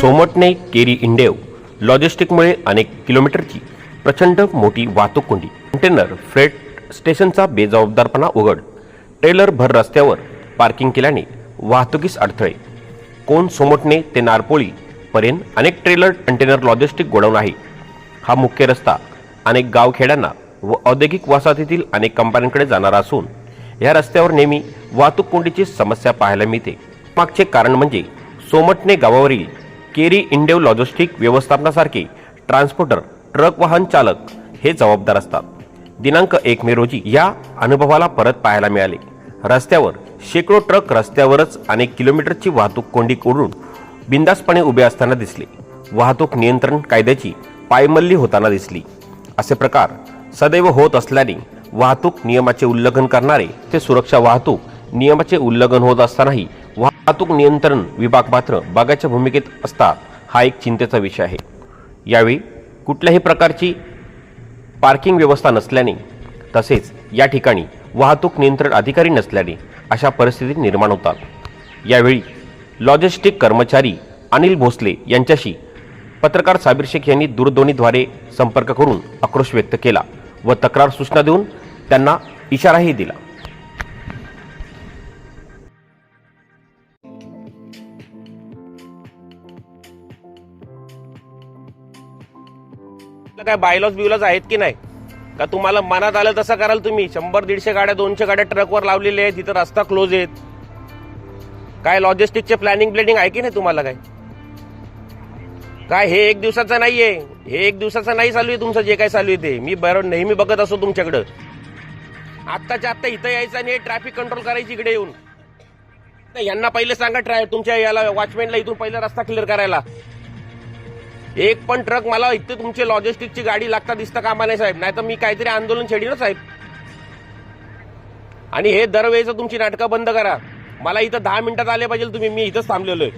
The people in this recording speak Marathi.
सोमटणे केरी इंडेव लॉजिस्टिकमुळे अनेक किलोमीटरची प्रचंड मोठी वाहतूक कोंडी. कंटेनर फ्रेट स्टेशनचा बेजबाबदारपणा उघड. ट्रेलर भर रस्त्यावर पार्किंग केल्याने वाहतुकीस अडथळे. कोण सोमटणे ते नारपोळी पर्यंत अनेक ट्रेलर कंटेनर लॉजिस्टिक गोडाऊन आहे. हा मुख्य रस्ता अनेक गावखेड्यांना व औद्योगिक वसाहतीतील अनेक कंपन्यांकडे जाणारा असून या रस्त्यावर नेहमी वाहतूक कोंडीची समस्या पाहायला मिळते. मागचे कारण म्हणजे सोमटणे गावावरील केरी इंडेव लॉजिस्टिक व्यवस्थापनासारखे ट्रान्सपोर्टर ट्रक वाहन चालक हे जबाबदार असतात. दिनांक एक मे रोजी या अनुभवाला परत पाहायला मिळाले. रस्त्यावर शेकडो ट्रक रस्त्यावरच अनेक किलोमीटरची वाहतूक कोंडी कोडून बिंदासपणे उभे असताना दिसले. वाहतूक नियंत्रण कायद्याची पायमल्ली होताना दिसली. असे प्रकार सदैव होत असल्याने वाहतूक नियमाचे उल्लंघन करणारे ते सुरक्षा वाहतूक नियमाचे उल्लंघन होत असतानाही वाहतूक नियंत्रण विभाग मात्र बागाच्या भूमिकेत असतात हा एक चिंतेचा विषय आहे. यावेळी कुठल्याही प्रकारची पार्किंग व्यवस्था नसल्याने तसेच या ठिकाणी वाहतूक नियंत्रण अधिकारी नसल्याने अशा परिस्थिती निर्माण होतात. यावेळी लॉजिस्टिक कर्मचारी अनिल भोसले यांच्याशी पत्रकार साबिर शेख यांनी दूरध्वनीद्वारे संपर्क करून आक्रोश व्यक्त केला व तक्रार सूचना देऊन त्यांना इशाराही दिला. आपलं काय बायलॉज बिलॉज आहेत की नाही? का तुम्हाला मनात आलं तसं कराल तुम्ही? शंभर दीडशे गाड्या दोनशे गाड्या ट्रकवर लावलेल्या आहेत तिथं रस्ता क्लोज आहेत. काय लॉजिस्टिकचे प्लॅनिंग प्लॅनिंग आहे की नाही तुम्हाला काय? काय हे एक दिवसाचं नाहीये. हे एक दिवसाचं नाही चालू आहे तुमचं जे काय चालू आहे ते. मी बरोबर नेहमी बघत असतो तुमच्याकडं. आत्ताच्या आत्ता इथं यायचं आणि ट्रॅफिक कंट्रोल करायची इकडे येऊन. यांना पहिले सांगा ट्राय तुमच्या याला वॉचमॅनला इथून पहिला रस्ता क्लिअर करायला. एक पण ट्रक मला इथे तुमची लॉजिस्टिकची गाडी लागता दिसता कामा नाही साहेब. नाही तर मी काहीतरी आंदोलन छेडी ना हो साहेब. आणि हे दरवेळेचं तुमची नाटकं बंद करा. मला इथं दहा मिनिटात आले पाहिजे तुम्ही. मी इथंच थांबलेलो आहे.